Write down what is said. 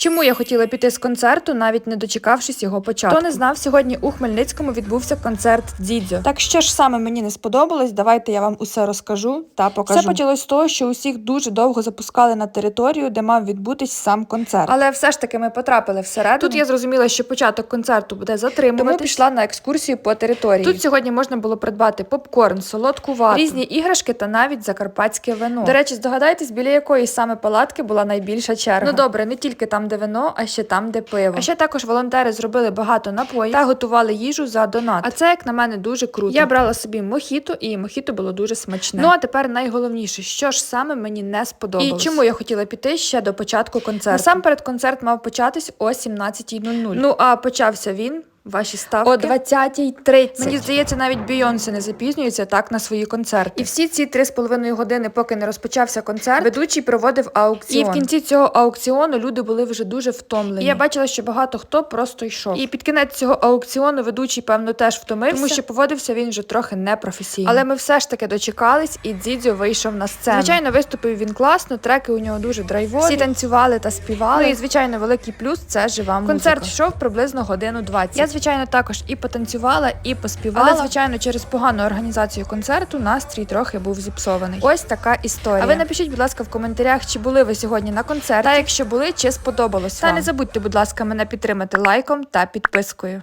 Чому я хотіла піти з концерту, навіть не дочекавшись його початку? Хто не знав, сьогодні у Хмельницькому відбувся концерт Дідзьо. Так що ж саме мені не сподобалось, давайте я вам усе розкажу та покажу. Все почалось з того, що усіх дуже довго запускали на територію, де мав відбутись сам концерт. Але все ж таки ми потрапили всередину. Тут я зрозуміла, що початок концерту буде затримуватись. Тому пішла на екскурсію по території. Тут сьогодні можна було придбати попкорн, солодку вату, різні іграшки та навіть закарпатське вино. До речі, здогадайтесь, біля якої саме палатки була найбільша черга. Ну добре, не тільки там, де вино, а ще там, де пиво. А ще також волонтери зробили багато напоїв та готували їжу за донат. А це, як на мене, дуже круто. Я брала собі мохіто, і мохіто було дуже смачне. Ну а тепер найголовніше, що ж саме мені не сподобалось. І чому я хотіла піти ще до початку концерту. Насамперед концерт мав початись о 17.00. Ну а почався він. Ваші ставки о 20.30. Мені здається, навіть Бійонсе не запізнюється так на свої концерти. І всі ці три з половиною години, поки не розпочався концерт, ведучий проводив аукціон. І в кінці цього аукціону люди були вже дуже втомлені. І я бачила, що багато хто просто йшов. І під кінець цього аукціону ведучий, певно, теж втомився, тому що поводився він вже трохи непрофесійно. Але ми все ж таки дочекались, і Дзідзьо вийшов на сцену. Звичайно, виступив він класно, треки у нього дуже драйвові. Всі танцювали та співали. Ну і звичайно, великий плюс це жива музика. Концерт йшов приблизно годину 20. Звичайно, також і потанцювала, і поспівала. Але, звичайно, через погану організацію концерту настрій трохи був зіпсований. Ось така історія. А ви напишіть, будь ласка, в коментарях, чи були ви сьогодні на концерті, та якщо були, чи сподобалось. Та вам. не забудьте, будь ласка, мене підтримати лайком та підпискою.